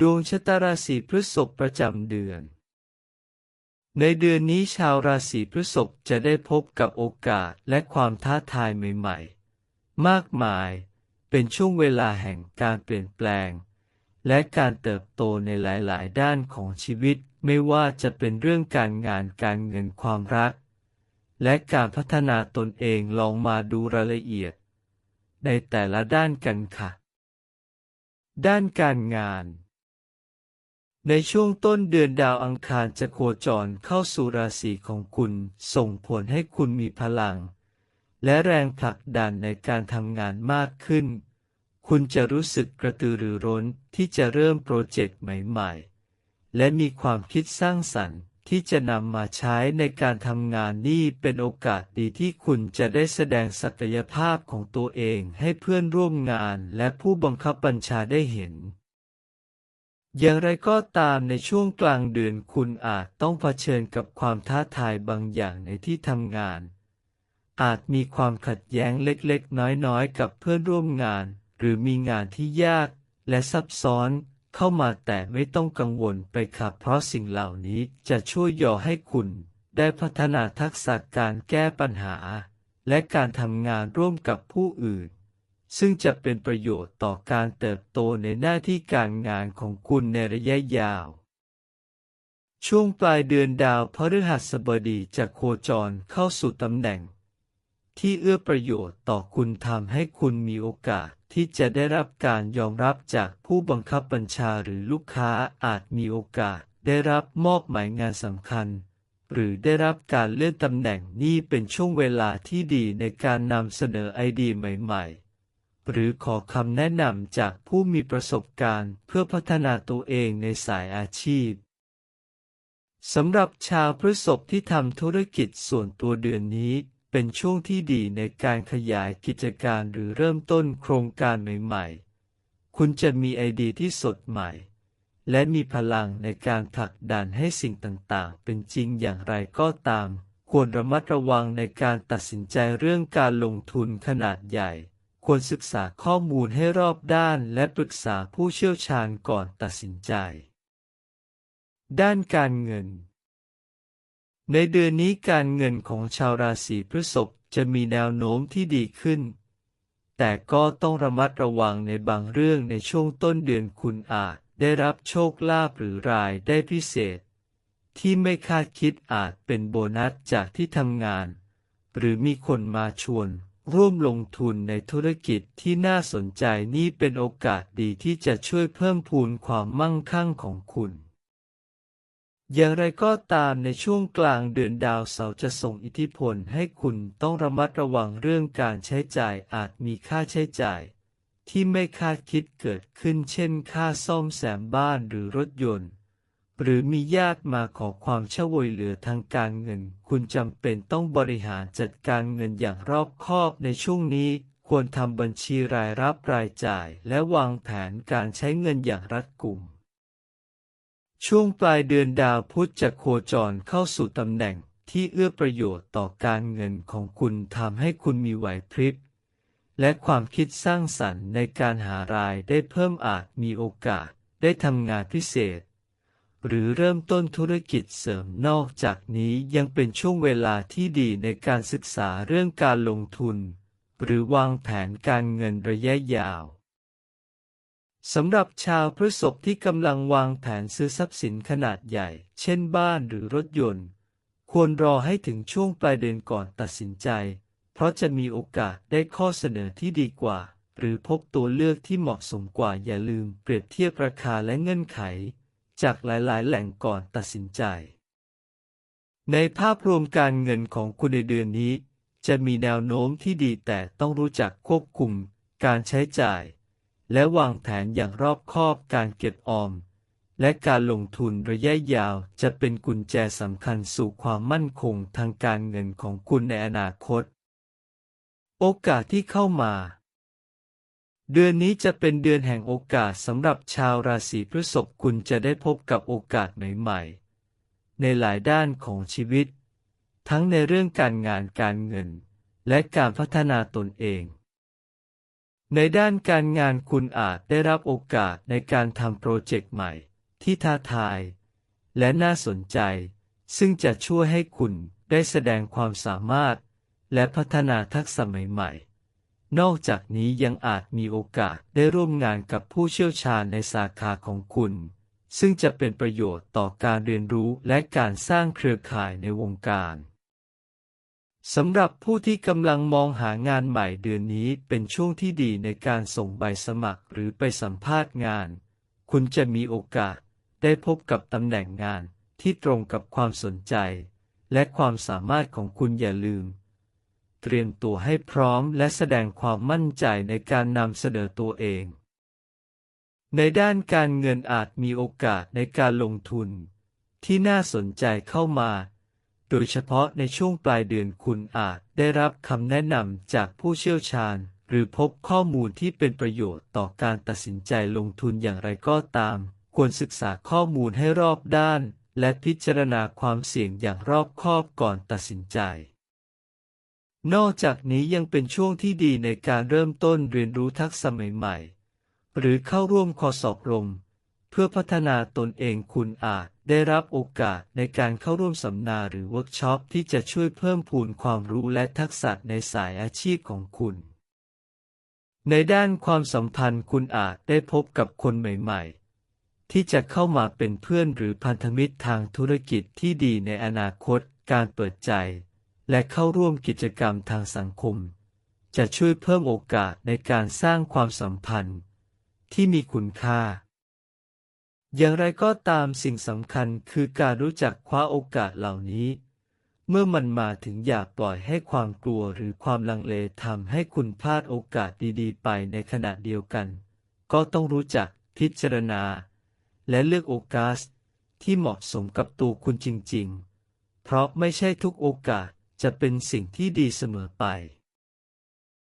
ดวงชะตาราศีพฤษภประจำเดือน ในเดือนนี้ชาวราศีพฤษภจะได้พบกับโอกาสและความท้าทายใหม่ๆ มากมาย เป็นช่วงเวลาแห่งการเปลี่ยนแปลง และการเติบโตในหลายๆ ด้านของชีวิต ไม่ว่าจะเป็นเรื่องการงานการเงินความรัก และการพัฒนาตนเองลองมาดูรายละเอียด ในแต่ละด้านกันค่ะ ด้านการงาน ในช่วงต้นเดือนดาวอังคารจะโคจรเข้าสู่ราศีของคุณ ส่งผลให้คุณมีพลัง และแรงผลักดันในการทำงานมากขึ้น คุณจะรู้สึกกระตือรือร้นที่จะเริ่มโปรเจกต์ใหม่ๆ และมีความคิดสร้างสรรค์ที่จะนำมาใช้ในการทำงานนี่เป็นโอกาสดีที่คุณจะได้แสดงศักยภาพของตัวเองให้เพื่อนร่วมงานและผู้บังคับบัญชาได้เห็น อย่างไรก็ตามในช่วงกลางเดือนคุณอาจต้องเผชิญกับความท้าทายบางอย่างในที่ทำงาน อาจมีความขัดแย้งเล็กๆ น้อยๆ กับเพื่อนร่วมงาน หรือมีงานที่ยากและซับซ้อนเข้ามาแต่ไม่ต้องกังวลไปครับเพราะสิ่งเหล่านี้จะช่วยย่อให้คุณได้พัฒนาทักษะการแก้ปัญหา และการทำงานร่วมกับผู้อื่น ซึ่งจะเป็นประโยชน์ต่อการเติบโตในหน้าที่การงานของคุณในระยะยาว ช่วงปลายเดือนดาวพฤหัสบดีจะโคจรเข้าสู่ตำแหน่ง ที่เอื้อประโยชน์ต่อคุณทำให้คุณมีโอกาสที่จะได้รับการยอมรับจากผู้บังคับบัญชาหรือลูกค้าอาจมีโอกาสได้รับมอบหมายงานสำคัญ หรือได้รับการเลื่อนตำแหน่งนี่เป็นช่วงเวลาที่ดีในการนำเสนอไอเดียใหม่ ๆ หรือขอคำแนะนำจากผู้มีประสบการณ์เพื่อพัฒนาตัวเองในสายอาชีพสำหรับชาวพฤษภที่ทำธุรกิจส่วนตัวเดือนนี้ เป็นช่วงที่ดีในการขยายกิจการหรือเริ่มต้นโครงการใหม่ๆ คุณจะมีไอเดียที่สดใหม่ และมีพลังในการผลักดันให้สิ่งต่างๆ เป็นจริงอย่างไรก็ตาม ควรระมัดระวังในการตัดสินใจเรื่องการลงทุนขนาดใหญ่ ควรศึกษาข้อมูลให้รอบด้านและปรึกษาผู้เชี่ยวชาญก่อนตัดสินใจ ด้านการเงิน ในเดือนนี้การเงินของชาวราศีพฤษภจะมีแนวโน้มที่ดีขึ้น แต่ก็ต้องระมัดระวังในบางเรื่องในช่วงต้นเดือนคุณอาจได้รับโชคลาภหรือรายได้พิเศษ ที่ไม่คาดคิดอาจเป็นโบนัสจากที่ทำงาน หรือมีคนมาชวน ร่วมลงทุนในธุรกิจที่น่าสนใจนี่เป็นโอกาสดีที่จะช่วยเพิ่มพูนความมั่งคั่งของคุณ อย่างไรก็ตามในช่วงกลางเดือนดาวเสาร์จะส่งอิทธิพลให้คุณต้องระมัดระวังเรื่องการใช้จ่ายอาจมีค่าใช้จ่าย ที่ไม่คาดคิดเกิดขึ้นเช่นค่าซ่อมแซมบ้านหรือรถยนต์ หรือมีญาติมาขอความช่วยเหลือทางการเงิน คุณจำเป็นต้องบริหารจัดการเงินอย่างรอบคอบในช่วงนี้ ควรทำบัญชีรายรับรายจ่าย และวางแผนการใช้เงินอย่างรัดกุม ช่วงปลายเดือนดาวพุธจะโคจรเข้าสู่ตำแหน่งที่เอื้อประโยชน์ต่อการเงินของคุณทำให้คุณมีไหวพริบและความคิดสร้างสรรค์ในการหารายได้เพิ่มอาจมีโอกาสได้ทำงานพิเศษ หรือเริ่มต้นธุรกิจเสริมนอกจากนี้ยังเป็นช่วงเวลาที่ดีในการศึกษาเรื่องการลงทุน หรือวางแผนการเงินระยะยาวสำหรับชาวพฤษภที่กำลังวางแผนซื้อทรัพย์สินขนาดใหญ่ เช่นบ้านหรือรถยนต์ ควรรอให้ถึงช่วงปลายเดือนก่อนตัดสินใจ เพราะจะมีโอกาสได้ข้อเสนอที่ดีกว่า หรือพบตัวเลือกที่เหมาะสมกว่าอย่าลืมเปรียบเทียบราคาและเงื่อนไข จากหลาย ๆ แหล่งก่อนตัดสินใจ ในภาพรวมการเงินของคุณในเดือนนี้ จะมีแนวโน้มที่ดีแต่ต้องรู้จักควบคุมการใช้จ่าย และวางแผนอย่างรอบคอบการเก็บออม และการลงทุนระยะยาวจะเป็นกุญแจสำคัญสู่ความมั่นคงทางการเงินของคุณในอนาคต โอกาสที่เข้ามา เดือนนี้จะเป็นเดือนแห่งโอกาสสำหรับชาวราศีพฤษภคุณจะได้พบกับโอกาสใหม่ๆ ในหลายด้านของชีวิต ทั้งในเรื่องการงานการเงิน และการพัฒนาตนเอง ในด้านการงานคุณอาจได้รับโอกาสในการทำโปรเจกต์ใหม่ ที่ท้าทาย และน่าสนใจ ซึ่งจะช่วยให้คุณได้แสดงความสามารถ และพัฒนาทักษะใหม่ๆ นอกจากนี้ยังอาจมีโอกาสได้ร่วมงานกับผู้เชี่ยวชาญในสาขาของคุณ ซึ่งจะเป็นประโยชน์ต่อการเรียนรู้และการสร้างเครือข่ายในวงการสำหรับผู้ที่กำลังมองหางานใหม่เดือนนี้เป็นช่วงที่ดีในการส่งใบสมัครหรือไปสัมภาษณ์งาน คุณจะมีโอกาสได้พบกับตำแหน่งงานที่ตรงกับความสนใจ และความสามารถของคุณอย่าลืม เตรียมตัวให้พร้อมและแสดงความมั่นใจในการนำเสนอตัวเอง ในด้านการเงินอาจมีโอกาสในการลงทุน ที่น่าสนใจเข้ามา โดยเฉพาะในช่วงปลายเดือนคุณอาจได้รับคำแนะนำจากผู้เชี่ยวชาญ หรือพบข้อมูลที่เป็นประโยชน์ต่อการตัดสินใจลงทุนอย่างไรก็ตาม ควรศึกษาข้อมูลให้รอบด้าน และพิจารณาความเสี่ยงอย่างรอบคอบก่อนตัดสินใจ นอกจากนี้ยังเป็นช่วงที่ดีในการเริ่มต้นเรียนรู้ทักษะใหม่ๆ หรือเข้าร่วมคอสอบรม เพื่อพัฒนาตนเองคุณอาจได้รับโอกาสในการเข้าร่วมสัมมนาหรือเวิร์กช็อปที่จะช่วยเพิ่มพูนความรู้และทักษะในสายอาชีพของคุณ ในด้านความสัมพันธ์คุณอาจได้พบกับคนใหม่ๆ ที่จะเข้ามาเป็นเพื่อนหรือพันธมิตรทางธุรกิจที่ดีในอนาคตการเปิดใจ และเข้าร่วมกิจกรรมทางสังคม จะช่วยเพิ่มโอกาสในการสร้างความสัมพันธ์ ที่มีคุณค่า อย่างไรก็ตามสิ่งสำคัญคือการรู้จักคว้าโอกาสเหล่านี้ เมื่อมันมาถึงอย่าปล่อยให้ความกลัวหรือความลังเลทำให้คุณพลาดโอกาสดีๆ ไปในขณะเดียวกัน ก็ต้องรู้จักพิจารณา และเลือกโอกาสที่เหมาะสมกับตัวคุณจริง ๆ เพราะไม่ใช่ทุกโอกาส จะเป็นสิ่งที่ดีเสมอไป